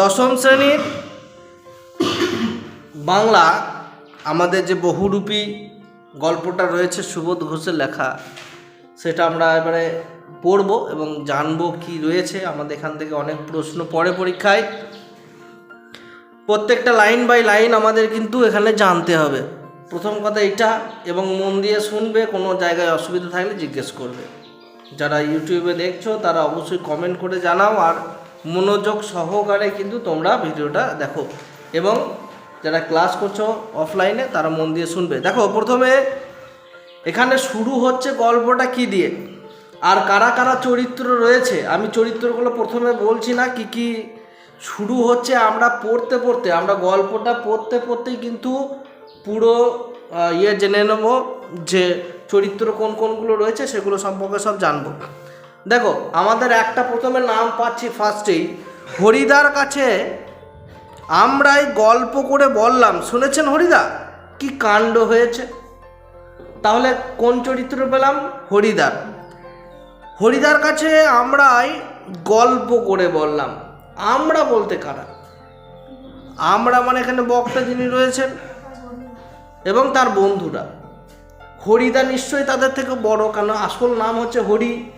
দশম শ্রেণির বাংলা আমাদের যে বহুরূপী গল্পটা রয়েছে সুবোধ ঘোষের লেখা, সেটা আমরা এবারে পড়ব এবং জানব কি রয়েছে। আমাদের এখান থেকে অনেক প্রশ্ন পড়ে পরীক্ষায়। প্রত্যেকটা লাইন বাই লাইন আমাদের কিন্তু এখানে জানতে হবে। প্রথম কথা এটা এবং মন দিয়ে শুনবে, কোনো জায়গায় অসুবিধা থাকলে জিজ্ঞেস করবে। যারা ইউটিউবে দেখছ, তারা অবশ্যই কমেন্ট করে জানাও, আর মনোযোগ সহকারে কিন্তু তোমরা ভিডিওটা দেখো। এবং যারা ক্লাস করছ অফলাইনে তারা মন দিয়ে শুনবে। দেখো, প্রথমে এখানে শুরু হচ্ছে গল্পটা কি দিয়ে? আর কারা কারা চরিত্র রয়েছে? আমি চরিত্রগুলো প্রথমে বলছি না, কি কি শুরু হচ্ছে আমরা পড়তে পড়তে। আমরা গল্পটা পড়তে পড়তেই কিন্তু পুরো ইয়ে জেনে নেব যে চরিত্র কোন কোনগুলো রয়েছে, সেগুলো সম্পর্কে সব জানব। দেখো, আমাদের একটা প্রথমে নাম পাচ্ছি ফার্স্টেই হরিদার কাছে আমরাই গল্প করে বললাম, শুনেছেন হরিদা? কি কাণ্ড হয়েছে? তাহলে কোন চরিত্র পেলাম? হরিদার। হরিদার কাছে আমরাই গল্প করে বললাম। আমরা বলতে কারা? আমরা মানে এখানে বক্তা যিনি রয়েছেন এবং তার বন্ধুরা। হরিদা নিশ্চয়ই তাদের থেকে বড়, কেন আসল নাম হচ্ছে হরি।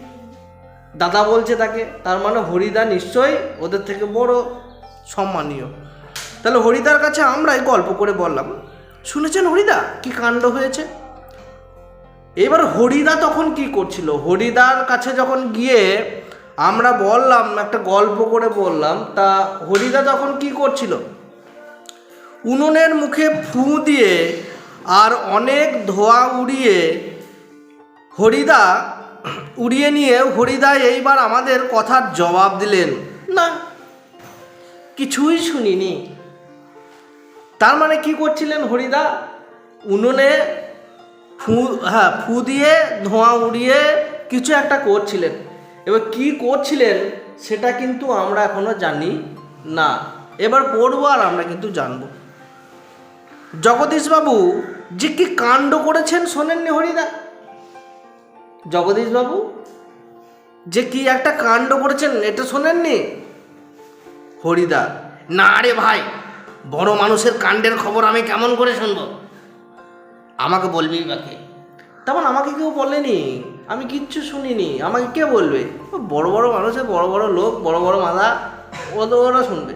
দাদা বলছে তাকে, তার মানে হরিদা নিশ্চয়ই ওদের থেকে বড় সম্মানীয়। তাহলে হরিদার কাছে আমরাই গল্প করে বললাম, শুনেছেন হরিদা কি কাণ্ড হয়েছে? এবার হরিদা তখন কি করছিল? হরিদার কাছে যখন গিয়ে আমরা বললাম, একটা গল্প করে বললাম, তা হরিদা তখন কি করছিল? উনুনের মুখে ফু দিয়ে আর অনেক ধোয়া উড়িয়ে হরিদা উড়িয়ে নিয়ে হরিদা এইবার আমাদের কথার জবাব দিলেন। না, কিছুই শুনিনি। তার মানে কি করছিলেন হরিদা? উনুনে ফু হ্যাঁ ফু দিয়ে ধোঁয়া উড়িয়ে কিছু একটা করছিলেন। এবার কি করছিলেন সেটা কিন্তু আমরা এখনও জানি না। এবার পড়ব আর আমরা কিন্তু জানব। জগদীশবাবু, যে কি কাণ্ড করেছেন শোনেননি হরিদা? জগদীশবাবু? যে কি একটা কাণ্ড করেছেন এটা শোনেননি? হরিদা না রে ভাই, বড় মানুষের কাণ্ডের খবর আমি কেমন করে শুনব? আমাকে বলবি বাকি তেমন আমাকে কেউ বলেনি, আমি কিচ্ছু শুনিনি, আমাকে কে বলবে? বড় বড় মানুষের বড় বড় লোক, বড় বড় মাথা ও তো ওরা শুনবে।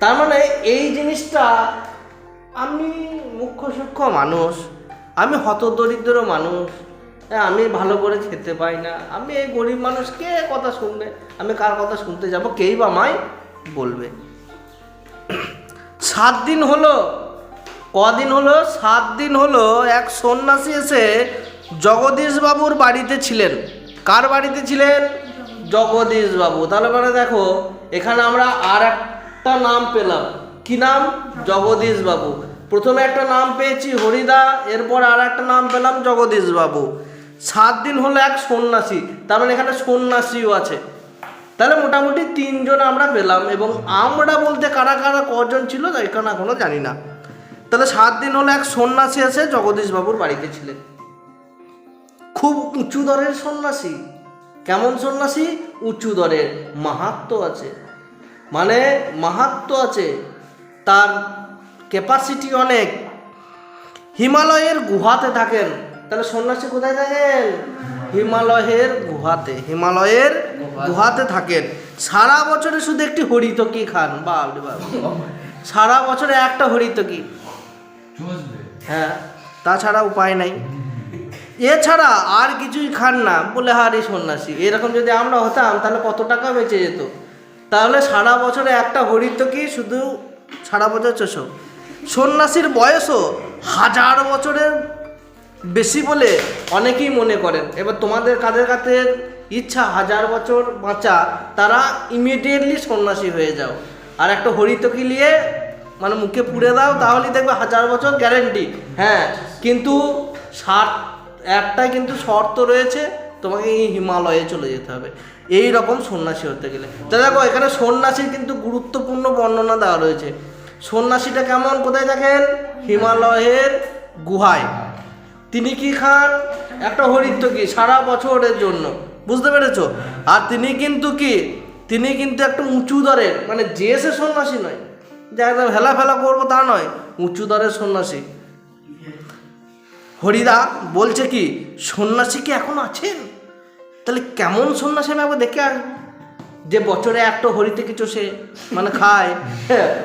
তার মানে এই জিনিসটা, আমি মুখ্য সূক্ষ্ম মানুষ আমি হতদরিদ্র মানুষ। আমি ভালো করে খেতে পাই না। আমি এই গরিব মানুষ, কে কথা শুনবে? আমি কার কথা শুনতে যাব? কেই বা আমায় বলবে? সাত দিন হলো, কদিন হলো? সাত দিন হলো এক সন্ন্যাসী এসে জগদীশবাবুর বাড়িতে ছিলেন। কার বাড়িতে ছিলেন? জগদীশবাবু। তাহলে মানে দেখো, এখানে আমরা আর একটা নাম পেলাম। কি নাম? জগদীশবাবু। প্রথমে একটা নাম পেয়েছি হরিদা, এরপর আর একটা নাম পেলাম জগদীশবাবু। সাত দিন হলো এক সন্ন্যাসী, তার মানে এখানে সন্ন্যাসীও আছে। তাহলে মোটামুটি তিনজন আমরা পেলাম এবং আমরা বলতে কারা কারা কজন ছিল এখানে এখনও জানি না। তাহলে সাত দিন হলো এক সন্ন্যাসী এসে জগদীশবাবুর বাড়িতে ছিলেন। খুব উঁচু দরের সন্ন্যাসী। কেমন সন্ন্যাসী? উঁচু দরের মাহাত্ম আছে। মানে মাহাত্ম আছে। তার ক্যাপাসিটি অনেক। হিমালয়ের গুহাতে থাকেন। তাহলে সন্ন্যাসী কোথায় থাকেন? হিমালয়ের গুহাতে হিমালয়ের গুহাতে থাকেন। সারা বছরে শুধু একটি হরিতকি খান। বাব সারা বছরে একটা হরিতকি। হ্যাঁ তাছাড়া উপায় নাই। এছাড়া আর কিছুই খান না বলে হারি সন্ন্যাসী। এরকম যদি আমরা হতাম, তাহলে কত টাকা বেঁচে যেত? তাহলে সারা বছরে একটা হরিতকি শুধু সারা বছর চষো। সন্ন্যাসীর বয়সও হাজার বছরের বেশি বলে অনেকেই মনে করেন। এবার তোমাদের কাদের কাদের ইচ্ছা হাজার বছর বাঁচা, তারা ইমিডিয়েটলি সন্ন্যাসী হয়ে যাও। আর একটা হরিতকি নিয়ে মানে মুখে পুড়ে দাও, তাহলেই দেখবে হাজার বছর গ্যারেন্টি হ্যাঁ কিন্তু ষাট একটাই কিন্তু শর্ত রয়েছে, তোমাকে এই হিমালয়ে চলে যেতে হবে। এই রকম সন্ন্যাসী হতে গেলে। তো দেখো, এখানে সন্ন্যাসীর কিন্তু গুরুত্বপূর্ণ বর্ণনা দেওয়া রয়েছে। সন্ন্যাসীটা কেমন? কোথায় দেখেন? হিমালয়ের গুহায়। তিনি কি খান? একটা হরিত্ব কি? সারা বছরের জন্য। বুঝতে পেরেছ? আর তিনি কিন্তু কি? তিনি কিন্তু একটা উঁচু দরের মানে যে সে সন্ন্যাসী নয়, যে একদম হেলা ফেলা করব তা নয়, উঁচু দরের সন্ন্যাসী। হরিদা বলছে কি, সন্ন্যাসী কি এখন আছেন? তাহলে কেমন সন্ন্যাসী আমি একবার দেখে যে বছরে একটা হরিতে কিছু সে মানে খায়,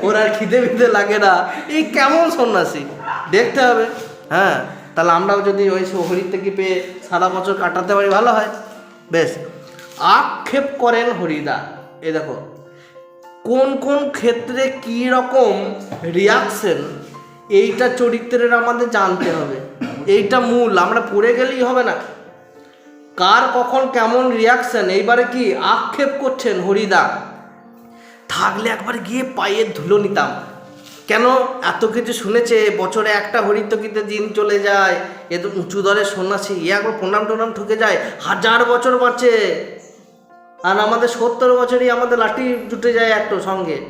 ওর আর খিদে ফিদে লাগে না। এই কেমন সন্ন্যাসী? দেখতে হবে। হ্যাঁ তাহলে আমরাও যদি ওই হরির থেকে পেয়ে সারা বছর কাটাতে পারি, ভালো হয়। বেশ। আক্ষেপ করেন হরিদা। এ দেখো, কোন কোন ক্ষেত্রে কী রকম রিয়াকশন এইটা চরিত্রের আমাদের জানতে হবে। এইটা মূল, আমরা পড়ে গেলেই হবে না। কার কখন কেমন রিয়াকশন এইবারে কি আক্ষেপ করছেন হরিদা? থাকলে একবার গিয়ে পায়ের ধুলো নিতাম। কেন? এত কিছু শুনেছে, বছরে একটা হরিতকিতে দিন চলে যায়। এ তো উঁচু দরের সন্ন্যাসী, এ একবার প্রণাম টনাম ঠুকে যায়। হাজার বছর বাঁচে। আর আমাদের সত্তর বছরই আমাদের লাঠি জুটে যায় একটা সঙ্গে।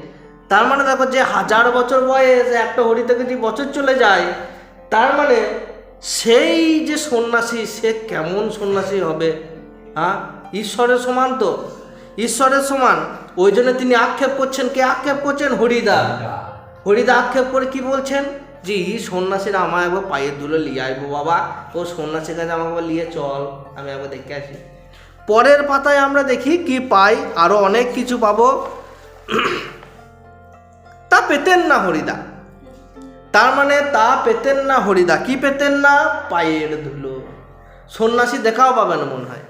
তার মানে দেখো যে হাজার বছর বয়স, একটা হরিতে বছর চলে যায়, তার মানে সেই যে সন্ন্যাসী, সে কেমন সন্ন্যাসী হবে? হ্যাঁ ঈশ্বরের সমান তো। ঈশ্বরের সমান। ওই জন্য তিনি আক্ষেপ করছেন কে? আক্ষেপ করছেন হরিদা। হরিদা আক্ষেপ করে কি বলছেন? যে, ই সন্ন্যাসীরা আমার একবার পায়ের ধুলো লিয়ে আইবো বাবা। ও সন্ন্যাসীর কাছে আমাকে নিয়ে চল, আমি একবার দেখে আসি। পরের পাতায় আমরা দেখি কি পাই, আরও অনেক কিছু পাবো। তা পেতেন না হরিদা। তার মানে তা পেতেন না হরিদা, কি পেতেন না? পায়ের ধুলো। সন্ন্যাসী দেখাও পাবেন মনে হয়।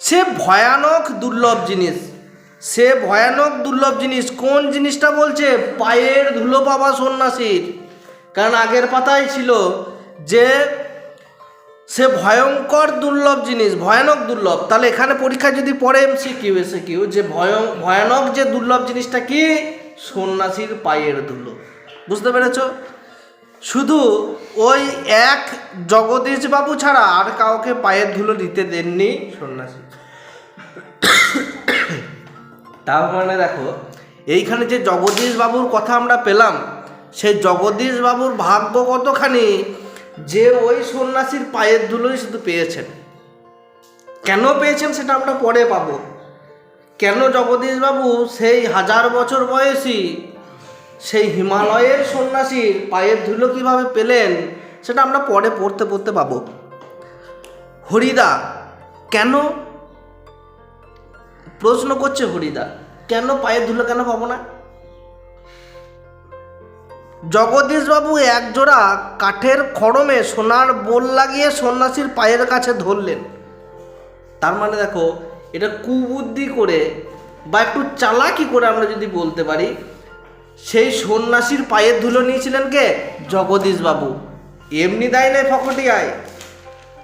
সে ভয়ানক দুর্লভ জিনিস। সে ভয়ানক দুর্লভ জিনিস। কোন জিনিসটা বলছে? পায়ের ধুলো পাবা সন্ন্যাসীর। কারণ আগের পাতায় ছিল যে সে ভয়ঙ্কর দুর্লভ জিনিস, ভয়ানক দুর্লভ। তাহলে এখানে পরীক্ষায় যদি পড়ে এমসি কিউ এসে কিউ যে ভয়ং, ভয়ানক যে দুর্লভ জিনিসটা কি? সন্ন্যাসীর পায়ের ধুলো। বুঝতে পেরেছ? শুধু ওই এক জগদীশ বাবু ছাড়া আর কাউকে পায়ের ধুলো দিতে দেননি। সন্ন্যাসী। তার মানে দেখো, এইখানে যে জগদীশ বাবুর কথা আমরা পেলাম সেই জগদীশ বাবুর ভাগ্য কতখানি যে ওই সন্ন্যাসীর পায়ের ধুলোই শুধু পেয়েছেন। কেন পেয়েছেন সেটা আমরা পরে পাবো। কেন জগদীশ বাবু সেই হাজার বছর বয়সী সেই হিমালয়ের সন্ন্যাসীর পায়ের ধুলো কীভাবে পেলেন, সেটা আমরা পরে পড়তে পড়তে পাবো। হরিদা, কেন প্রশ্ন করছে হরিদা, কেন পায়ের ধুলো কেন পাবো না? জগদীশবাবু একজোড়া কাঠের খড়মে সোনার বোল লাগিয়ে সন্ন্যাসীর পায়ের কাছে ধরলেন। তার মানে দেখো, এটা কুবুদ্ধি করে বা একটু চালাকি করে আমরা যদি বলতে পারি সেই সন্ন্যাসীর পায়ের ধুলো নিয়েছিলেন কে? জগদীশবাবু। এমনি দেয় নাই ফকটিয়ায়।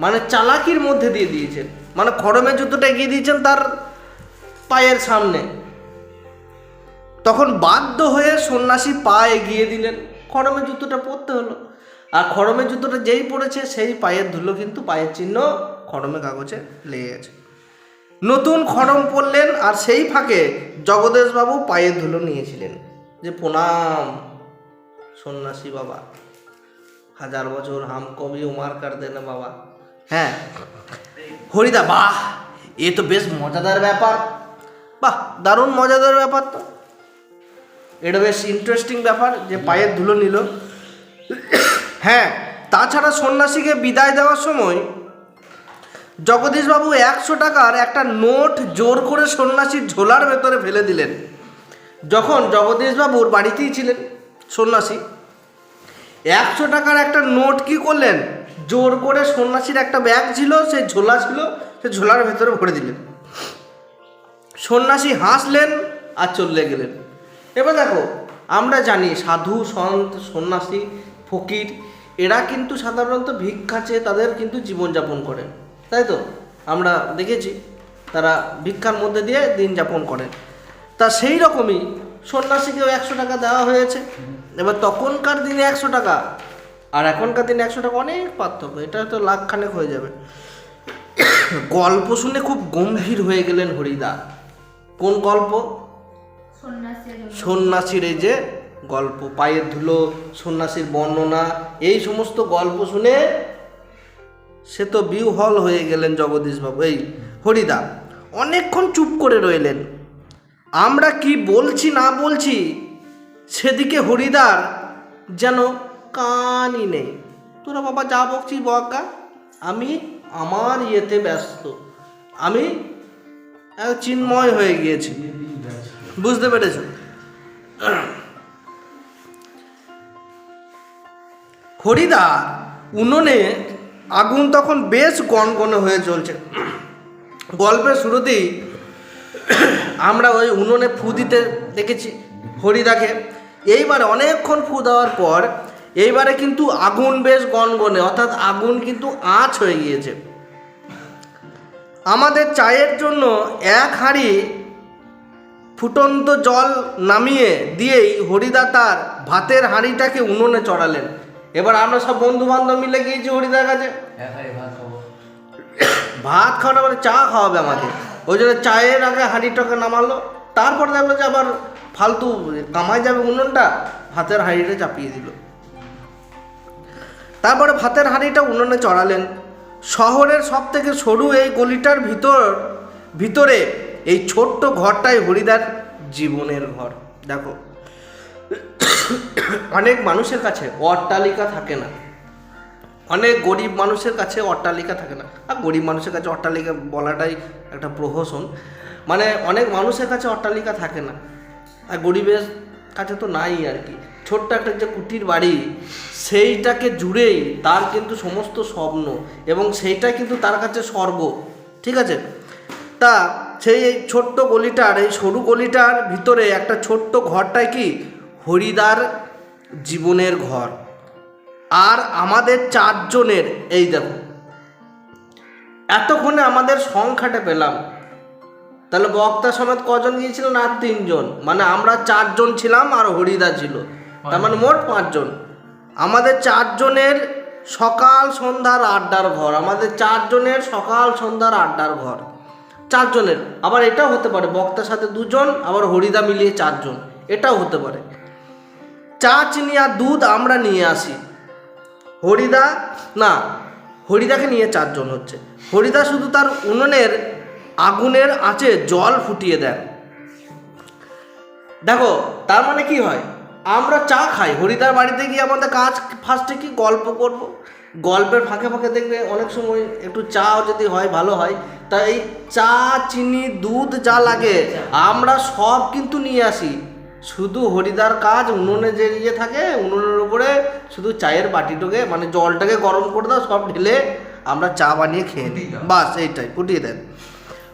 মানে চালাকির মধ্যে দিয়ে দিয়েছেন। মানে খড়মের জুতোটা এগিয়ে দিয়েছেন তার পায়ের সামনে। তখন বাধ্য হয়ে সন্ন্যাসী পা এগিয়ে দিলেন। খড়মের জুতোটা পরতে হলো। আর খড়মের জুতোটা যেই পড়েছে সেই পায়ের ধুলো কিন্তু পায়ের চিহ্ন খড়মে কাগজে লেগে গেছে। নতুন খড়ম পরলেন আর সেই ফাঁকে জগদেশবাবু পায়ের ধুলো নিয়েছিলেন। প্রণাম। সন্ন্যাসী বাবা, হাজার বছর হাম কবি উমার কার দেনা বাবা। হ্যাঁ হরিদা, বাহ, এ তো বেশ মজাদার ব্যাপার। বাহ, দারুণ মজাদার ব্যাপার তো। এটা বেশ ইন্টারেস্টিং ব্যাপার যে পায়ের ধুলো নিল। হ্যাঁ তাছাড়া সন্ন্যাসীকে বিদায় দেওয়ার সময় জগদীশবাবু একশো টাকার একটা নোট জোর করে সন্ন্যাসীর ঝোলার ভেতরে ফেলে দিলেন। যখন জগদীশবাবুর বাড়িতেই ছিলেন, সন্ন্যাসী, একশো টাকার একটা নোট কি করলেন? জোর করে সন্ন্যাসীর একটা ব্যাগ ছিল, সেই ঝোলা ছিল, সেই ঝোলার ভেতরে ভরে দিলেন। সন্ন্যাসী হাসলেন আর চলে গেলেন। এবার দেখো, আমরা জানি সাধু, সন্ত, সন্ন্যাসী, ফকির, এরা কিন্তু সাধারণত ভিক্ষা চেয়ে তাদের কিন্তু জীবনযাপন করেন। তাই তো? আমরা দেখেছি, তারা ভিক্ষার মধ্যে দিয়ে দিন যাপন করেন। তা সেই রকমই সন্ন্যাসীকেও একশো টাকা দেওয়া হয়েছে। এবার তখনকার দিনে একশো টাকা, আর এখনকার দিনে একশো টাকা অনেক পার্থক্য, এটা তো লাখখানেক হয়ে যাবে। গল্প শুনে খুব গম্ভীর হয়ে গেলেন হরিদা। কোন গল্প? সন্ন্যাসীর এই যে গল্প, পায়ের ধুলো, সন্ন্যাসীর বর্ণনা, এই সমস্ত গল্প শুনে সে তো বিহল হয়ে গেলেন জগদীশবাবু। এই হরিদা, অনেকক্ষণ চুপ করে রইলেন। আমরা কি বলছি না বলছি? সেদিকে হরিদার যেন কানই নেই। তোরা বাবা যা বকছিস বকা আমি আমার ইয়েতে ব্যস্ত। আমি চিন্ময় হয়ে গিয়েছি। বুঝতে পেরেছ? হরিদা উনুনে আগুন তখন বেশ গনগনে হয়ে চলছে গল্পের শুরুতেই আমরা ওই উনুনে ফু দিতে দেখেছি হরিদাকে এইবারে অনেকক্ষণ ফু দেওয়ার পর এইবারে কিন্তু আগুন বেশ গনগনে অর্থাৎ আগুন কিন্তু আঁচ হয়ে গিয়েছে। আমাদের চায়ের জন্য এক হাঁড়ি ফুটন্ত জল নামিয়ে দিয়েই হরিদা তার ভাতের হাঁড়িটাকে উনুনে চড়ালেন। এবার আমরা সব বন্ধু বান্ধব মিলে গিয়েছি হরিদার কাছে। ভাত খাওয়ানো মানে চা খাওয়াবে আমাকে। ওই জন্য চায়ের আগে হাঁড়িটাকে নামালো, তারপর দেখল যে আবার ফালতু কামাই যাবে উনুনটা, ভাতের হাঁড়িটা চাপিয়ে দিল। তারপরে ভাতের হাঁড়িটা উনুনে চড়ালেন। শহরের সব থেকে সরু এই গলিটার ভিতর, ভিতরে এই ছোট্ট ঘরটাই হরিদার জীবনের ঘর। দেখো, অনেক মানুষের কাছে অট্টালিকা থাকে না। অনেক গরিব মানুষের কাছে অট্টালিকা থাকে না। আর গরিব মানুষের কাছে অট্টালিকা বলাটাই একটা প্রহসন। মানে অনেক মানুষের কাছে অট্টালিকা থাকে না। আর গরিবের কাছে তো নাই আর কি। ছোট্ট একটা যে কুটির বাড়ি, সেইটাকে জুড়েই তার কিন্তু সমস্ত স্বপ্ন এবং সেইটাই কিন্তু তার কাছে স্বর্গ। ঠিক আছে? তা সেই এই ছোট্ট গলিটার, এই সরু গলিটার ভিতরে একটা ছোট্ট ঘরটাই কি? হরিদার জীবনের ঘর। আর আমাদের চারজনের, এই দেখো। এতক্ষণে আমাদের সংখ্যাটা পেলাম। তাহলে বক্তা সমেত কজন গিয়েছিলেন? আর তিনজন। মানে আমরা চারজন ছিলাম আর হরিদা ছিল। তার মানে মোট পাঁচজন। আমাদের চারজনের সকাল সন্ধ্যার আড্ডার ঘর। আমাদের চারজনের সকাল সন্ধ্যার আড্ডার ঘর। চারজনের। আবার এটাও হতে পারে, বক্তার সাথে দুজন, আবার হরিদা মিলিয়ে চারজন। এটাও হতে পারে। চা, চিনি, আর দুধ আমরা নিয়ে আসি। হরিদা, না, হরিদাকে নিয়ে চারজন হচ্ছে। হরিদা শুধু তার উনুনের আগুনের আঁচে জল ফুটিয়ে দেন। দেখো, তার মানে কি হয়? আমরা চা খাই। হরিদার বাড়িতে গিয়ে আমাদের কাজ ফার্স্টে কি গল্প করব? গল্পের ফাঁকে ফাঁকে দেখবে অনেক সময় একটু চাও যদি হয়, ভালো হয়। তা এই চা, চিনি, দুধ যা লাগে, আমরা সব কিন্তু নিয়ে আসি। শুধু হরিদার কাজ উনুনে যে ইয়ে থাকে উনুনের উপরে শুধু চায়ের বাটিটাকে মানে জলটাকে গরম করে দাও সব ঢেলে আমরা চা বানিয়ে খেয়ে নিই। বাস এইটাই ফুটিয়ে দেন।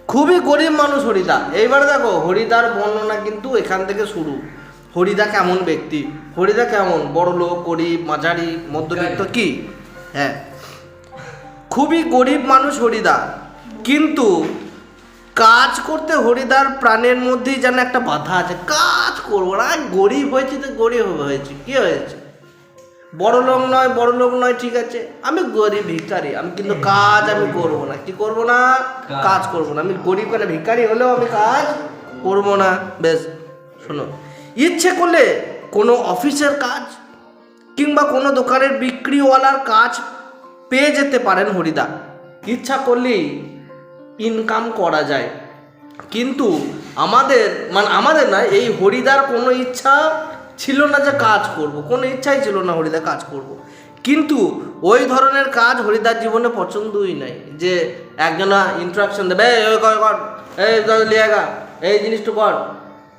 খুবই গরিব মানুষ হরিদা। এইবার দেখো হরিদার বর্ণনা কিন্তু এখান থেকে শুরু। হরিদা কেমন ব্যক্তি? হরিদা কেমন? বড় লোক গরিব মাঝারি মধ্যবিত্ত কি? হ্যাঁ। খুবই গরিব মানুষ হরিদা। কিন্তু কাজ করতে হরিদার প্রাণের মধ্যেই যেন একটা বাধা আছে। কাজ করব না। গরিব হয়েছি তো গরিব হয়েছি। কি হয়েছে? বড় লোক নয়, বড় লোক নয়, ঠিক আছে। আমি গরিব ভিখারি। আমি কিন্তু কাজ আমি করব না। কি করব না? কাজ করব না। আমি গরিব কেন? ভিখারি হলেও আমি কাজ করব না। বেশ, শোনো। ইচ্ছে করলে কোনো অফিসের কাজ কিংবা কোনো দোকানের বিক্রিওয়ালার কাজ পেয়ে যেতে পারেন হরিদা ইচ্ছা করলেই ইনকাম করা যায়। কিন্তু আমাদের মানে আমাদের না এই হরিদার কোনো ইচ্ছা ছিল না যে কাজ করব। কোনো ইচ্ছাই ছিল না হরিদা কাজ করব। কিন্তু ওই ধরনের কাজ হরিদার জীবনে পছন্দই নাই। যে একজনা ইন্ট্রাকশন দেবে "এই, কর কর এই লিয়াগা এই জিনিসটা কর।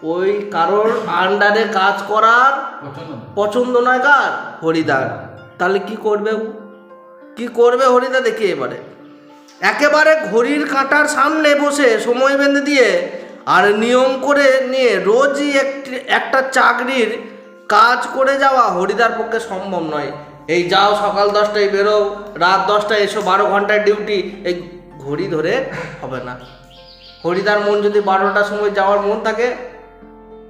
ওই কারোর আন্ডারে কাজ করার পছন্দ নয় কার? হরিদার। তাহলে কি করবে? কি করবে হরিদা? দেখি এবারে। একেবারে ঘড়ির কাঁটার সামনে বসে সময় বেঁধে দিয়ে আর নিয়ম করে নিয়ে রোজই একটি, একটা চাকরির কাজ করে যাওয়া হরিদার পক্ষে সম্ভব নয়। এই যাও, সকাল দশটায় বেরো রাত দশটায় এসো, বারো ঘণ্টার ডিউটি। এই ঘড়ি ধরে হবে না। হরিদার মন যদি বারোটার সময় যাওয়ার মন থাকে,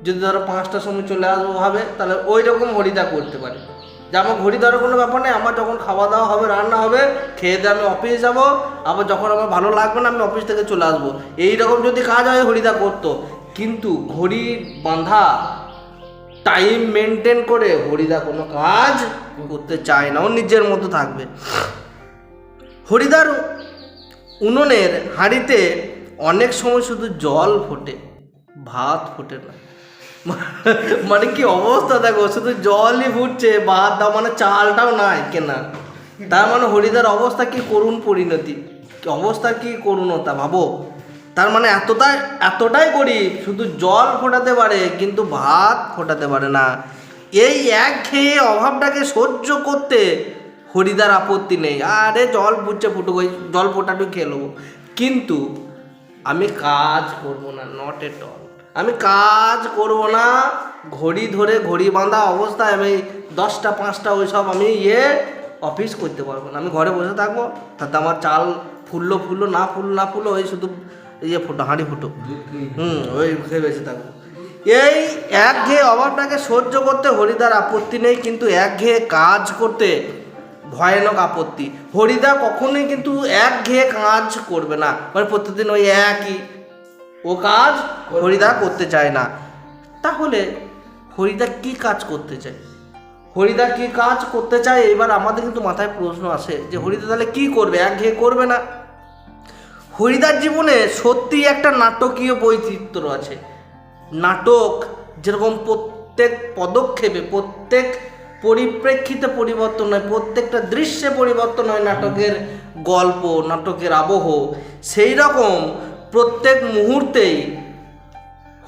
যদি ধরো পাঁচটার সময় চলে আসব ভাবে, তাহলে ওই রকম হরিদা করতে পারে। যে আমার ঘড়ি ধরার কোনো ব্যাপার নেই। আমার যখন খাওয়া দাওয়া হবে, রান্না হবে, খেয়ে দিয়ে আমি অফিস যাব। আবার যখন আমার ভালো লাগবে না, আমি অফিস থেকে চলে আসব। এই রকম যদি কাজ হয়, হরিদা করতো। কিন্তু ঘড়ি বাঁধা টাইম মেনটেন করে হরিদা কোনো কাজ করতে চায় না। ও নিজের মতো থাকবে। হরিদার উনুনের হাঁড়িতে অনেক সময় শুধু জল ফোটে, ভাত ফোটে না। মানে কি অবস্থা দেখো, শুধু জলই ফুটছে, ভাত দাও মানে চালটাও নাই কেনা। তার মানে হরিদার অবস্থা কি করুণ পরিণতি? অবস্থা কি করুণতা ভাবো? তার মানে এতটাই এতটাই গরিব, শুধু জল ফোটাতে পারে, কিন্তু ভাত ফোটাতে পারে না। এই এক খেয়ে অভাবটাকে সহ্য করতে হরিদার আপত্তি নেই। আরে জল ফুটছে, ফুটুক, ওই জল ফোটাটু খেয়ে নেব। কিন্তু আমি কাজ করব না নট এট অল আমি কাজ করব না, ঘড়ি ধরে ঘড়ি বাঁধা অবস্থায় আমি দশটা, পাঁচটা ওইসব আমি ইয়ে অফিস করতে পারব না। আমি ঘরে বসে থাকব, তাতে আমার চাল ফুললো ফুললো, না ফুললো না ফুললো, ওই শুধু ইয়ে ফুটো, হাঁড়ি ফুটো। হুম, ওই খেয়ে বেঁচে থাকব। এই একঘেয়ে অভাবটাকে সহ্য করতে হরিদার আপত্তি নেই, কিন্তু একঘেয়ে কাজ করতে ভয়ানক আপত্তি। হরিদা কখনোই কিন্তু একঘেয়ে কাজ করবে না। মানে প্রত্যেকদিন ওই একই ও কাজ হরিদা করতে চায় না। তাহলে হরিদা কি কাজ করতে চায়? হরিদা কি কাজ করতে চায়? এবার আমাদের কিন্তু মাথায় প্রশ্ন আসে যে হরিদা তাহলে কি করবে? একঘেয়ে করবে না। হরিদার জীবনে সত্যি একটা নাটকীয় বৈচিত্র্য আছে। নাটক যেরকম প্রত্যেক পদক্ষেপে, প্রত্যেক পরিপ্রেক্ষিতে পরিবর্তন হয়, প্রত্যেকটা দৃশ্যে পরিবর্তন হয় নাটকের গল্প, নাটকের আবহ। সেই রকম প্রত্যেক মুহূর্তেই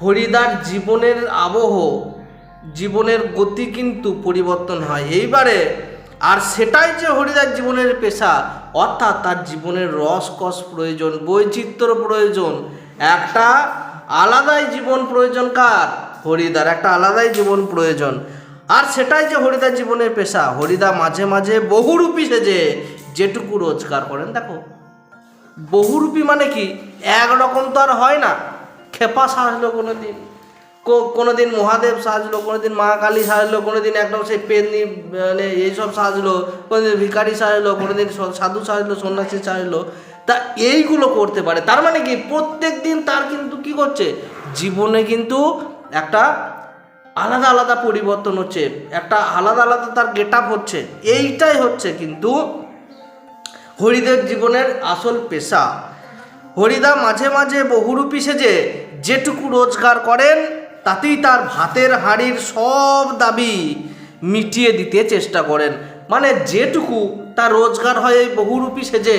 হরিদার জীবনের আবহ, জীবনের গতি কিন্তু পরিবর্তন হয়। এইবারে আর সেটাই যে হরিদার জীবনের পেশা, অর্থাৎ তার জীবনের রসকস প্রয়োজন বৈচিত্র্য প্রয়োজন, একটা আলাদাই জীবন প্রয়োজন কার? হরিদার, একটা আলাদাই জীবন প্রয়োজন। আর সেটাই যে হরিদার জীবনের পেশা, হরিদা মাঝে মাঝে বহুরূপী সেজে যেটুকু রোজগার করেন। দেখো বহুরূপী মানে কি? একরকম তো আর হয় না। খেপা সাজলো কোনো দিন কোনো দিন মহাদেব সাজলো কোনো দিন মা কালী সাজলো কোনো দিন একদম সেই পেননি মানে এইসব সাজলো কোনো দিন ভিকারি সাজলো কোনো দিন সাধু সাজলো, সন্ন্যাসী সাজলো। তা এইগুলো করতে পারে। তার মানে কি? প্রত্যেক দিন তার কিন্তু কি করছে? জীবনে কিন্তু একটা আলাদা আলাদা পরিবর্তন হচ্ছে। একটা আলাদা আলাদা তার গেট আপ হচ্ছে। এইটাই হচ্ছে কিন্তু হরিদের জীবনের আসল পেশা। হরিদা মাঝে মাঝে বহুরূপী সেজে যেটুকু রোজগার করেন, তাতেই তার ভাতের হাঁড়ির সব দাবি মিটিয়ে দিতে চেষ্টা করেন। মানে যেটুকু তার রোজগার হয় এই বহুরূপী সেজে,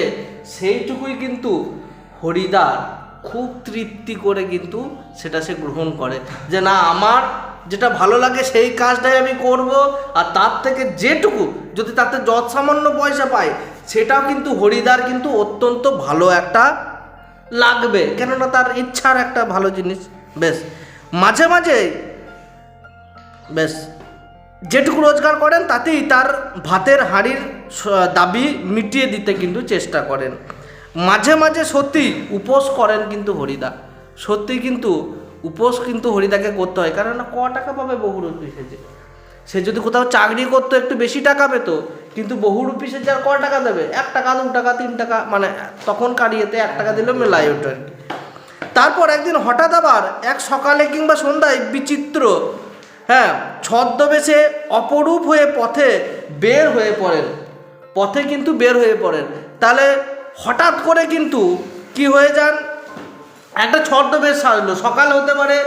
সেইটুকুই কিন্তু হরিদার খুব তৃপ্তি করে কিন্তু সেটা সে গ্রহণ করে। যে না, আমার যেটা ভালো লাগে সেই কাজটাই আমি করব, আর তার থেকে যেটুকু, যদি তাতে যৎ সামান্য পয়সা পাই সেটাও কিন্তু হরিদার কিন্তু অত্যন্ত ভালো একটা লাগবে। কেননা তার ইচ্ছার একটা ভালো জিনিস। বেশ, মাঝে মাঝে বেশ, যেটুকু রোজগার করেন তাতেই তার ভাতের হাঁড়ির দাবি মিটিয়ে দিতে কিন্তু চেষ্টা করেন। মাঝে মাঝে সত্যি উপোস করেন কিন্তু হরিদা। সত্যি কিন্তু উপোস কিন্তু হরিদাকে করতে হয়। কারণ ক টাকা পাবে বহুরূপী সেজে সে যদি কোথাও চাকরি করতো, একটু বেশি টাকা পেতো কিন্তু বহুরূপী সেজে যার ক টাকা দেবে? এক টাকা, দু টাকা, তিন টাকা মানে তখন কারিয়েতে এক টাকা দিলেও মেলায় ওঠে। তারপর একদিন হঠাৎ আবার এক সকালে কিংবা সন্ধ্যায় বিচিত্র হ্যাঁ ছদ্মবেশে অপরূপ হয়ে পথে বের হয়ে পড়েন। পথে কিন্তু বের হয়ে পড়েন। তাহলে হঠাৎ করে কিন্তু কি হয়ে যান? একটা ছদ্মবেশ সাজলো সকাল হতে পারে,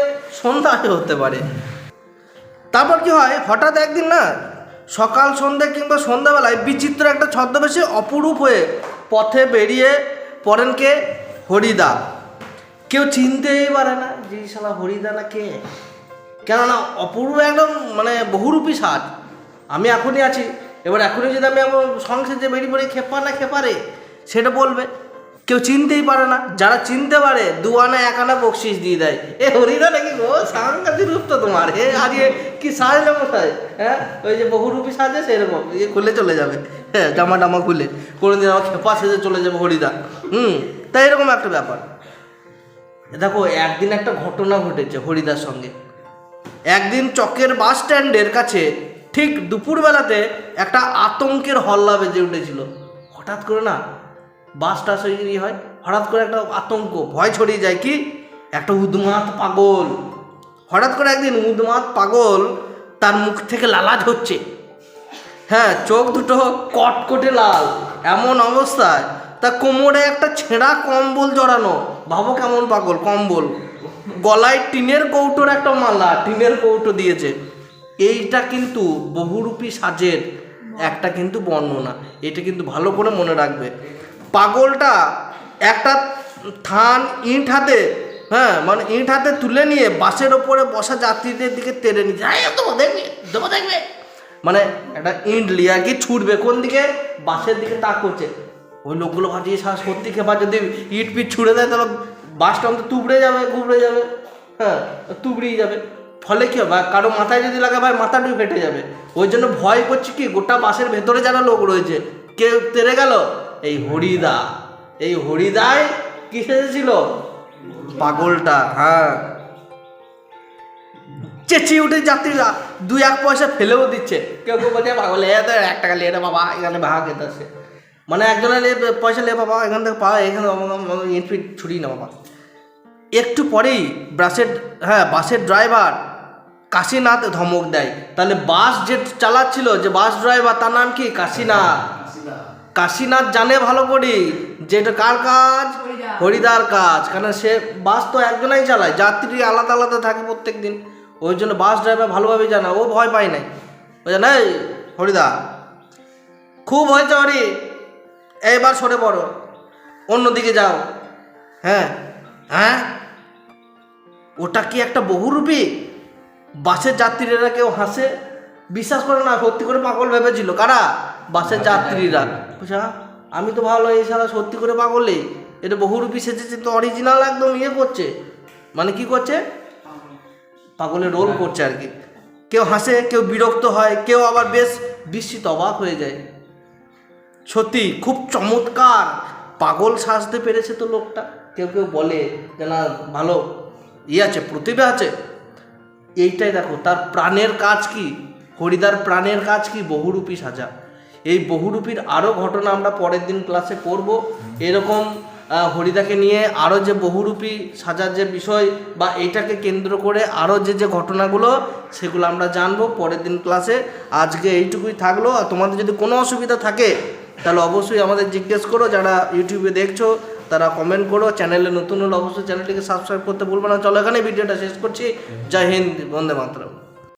সন্ধ্যায় হতে পারে। তারপর কি হয়? হঠাৎ একদিন না সকাল সন্ধ্যে কিংবা সন্ধ্যাবেলায় বিচিত্র একটা ছদ্মবেশে অপরূপ হয়ে পথে বেরিয়ে পড়েন কে? হরিদা। কেউ চিনতেই পারে না যে শালা হরিদা না কে? কেননা অপূর্ব একদম মানে বহুরূপী সাজ। আমি এখনই আছি। এবার এখনই যদি আমি আমার সংসার যে বেরিয়ে পড়ি, খেপা না খেপারে সেটা বলবে। কেউ চিনতেই পারে না। যারা চিনতে পারে দু আনা এক আনা বকশিস দিয়ে দেয়। এ হরিদা নাকি গো? সাংঘাতিক রূপ তো তোমার। হে আজকে কি সাজলে কোথায় হ্যাঁ? ওই যে বহুরূপী সাজে সেরকম। ইয়ে খুলে চলে যাবে। হ্যাঁ জামা টামা খুলে। কোনোদিন আমার খেপা সেজে চলে যাবে হরিদা। হুম তাই এরকম একটা ব্যাপার। দেখো, একদিন একটা ঘটনা ঘটেছে হরিদার সঙ্গে। একদিন চকের বাস স্ট্যান্ডের কাছে ঠিক দুপুরবেলাতে একটা আতঙ্কের হল্লা বেজে উঠেছিল। হঠাৎ করে না বাস টাস হয়ে ই হয়, হঠাৎ করে একটা আতঙ্ক, ভয় ছড়িয়ে যায় কি? একটা উদ্মাত পাগল। হঠাৎ করে একদিন উদ্মাত পাগল তার মুখ থেকে লালাজ হচ্ছে হ্যাঁ চোখ দুটো কটকটে লাল, এমন অবস্থায় তা কোমরে একটা ছেঁড়া কম্বল জড়ানো। ভাবো কেমন পাগল, কম্বল। গলায় টিনের কৌটোর একটা মালা, টিনের কৌটো দিয়েছে। এইটা কিন্তু বহুরূপী সাজের, একটা কিন্তু বর্ণনা। এটা কিন্তু ভালো করে মনে রাখবে। পাগলটা একটা থান ইট হাতে হ্যাঁ মানে ইট হাতে তুলে নিয়ে বাসের ওপরে বসা যাত্রীদের দিকে তেড়ে নিচ্ছে "এই, দেবো দেখবে দেবো দেখবে। মানে একটা ইট লিয়া কি ছুটবে কোন দিকে? বাসের দিকে তাক করছে। ওই লোকগুলো ভাবছে "এ শালা সত্যি খেপা যদি ইট পিট ছুড়ে দেয় তাহলে বাসটা অন্তত তুবড়ে যাবে গুবড়ে যাবে হ্যাঁ তুবড়েই যাবে। ফলে কি হবে? কারও মাথায় যদি লাগে ভাই মাথাটাই ফেটে যাবে। ওই জন্য ভয় করছে কি গোটা বাসের ভেতরে যারা লোক রয়েছে কেউ তেরে গেল? এই হরিদা, এই হরিদায় কি সেজেছিল পাগলটা হ্যাঁ। চেঁচিয়ে উঠে যাত্রীরা দুই এক পয়সা ফেলেও দিচ্ছে। কেউ কেউ বলছে পাগল, এ তো এক টাকা নে বাবা, এখানে ভাগ খেতে আসে। মানে একজনে লে পয়সা লে বাবা, এখান থেকে পা এখানে ইট ফিট ছুটি না বাবা। একটু পরেই বাসের হ্যাঁ বাসের ড্রাইভার কাশীনাথ ধমক দেয়। তাহলে বাস যে চালাচ্ছিল, যে বাস ড্রাইভার, তার নাম কি? কাশীনাথ। কাশীনাথ জানে ভালো করে যে এটা কার কাজ? হরিদার। কাজ। কারণ সে বাস তো একজনাই চালায় যাত্রী আলাদা আলাদা থাকে প্রত্যেক দিন ওই জন্য বাস ড্রাইভার ভালোভাবে জানা ও ভয় পায় নাই। বুঝলেন না হরিদা খুব হয়েছে হরি এইবার সরে পড়ো অন্যদিকে যাও। হ্যাঁ হ্যাঁ? ওটা কি একটা বহুরূপী? বাসের যাত্রীরা কেউ হাসে? বিশ্বাস করে না সত্যি করে পাগল ভেবেছিল। কারা? বাসের যাত্রীরা। বুঝা আমি তো ভালো এই সারা সত্যি করে পাগলে এটা বহু বহুরূপী সেজেছে তো অরিজিনাল একদম ইয়ে করছে। মানে কি করছে? পাগলের রোল করছে আর কি। কেউ হাসে কেউ বিরক্ত হয় কেউ আবার বেশ বিস্মিত অবাক হয়ে যায়। সত্যি খুব চমৎকার। পাগল সাজতে পেরেছে তো লোকটা। কেউ কেউ বলে যে না ভালো। ইয়ে আছে প্রতিভা আছে। এইটাই দেখো তার প্রাণের কাজ কি? হরিদার প্রাণের কাজ কি? বহুরূপী সাজা। এই বহুরূপীর আরও ঘটনা আমরা পরের দিন ক্লাসে করব। এরকম হরিদাকে নিয়ে আরও যে বহুরূপী সাজার যে বিষয় বা এটাকে কেন্দ্র করে আরও যে যে ঘটনাগুলো, সেগুলো আমরা জানব পরের দিন ক্লাসে আজকে এইটুকুই থাকল। আর তোমাদের যদি কোনো অসুবিধা থাকে, তাহলে অবশ্যই আমাদের জিজ্ঞেস করো। যারা ইউটিউবে দেখছ, তারা কমেন্ট করো। চ্যানেলে নতুন হলে অবশ্যই চ্যানেলটিকে সাবস্ক্রাইব করতে ভুলবে না। চলো এখানে ভিডিওটা শেষ করছি। জয় হিন্দ, বন্দে মাতরম।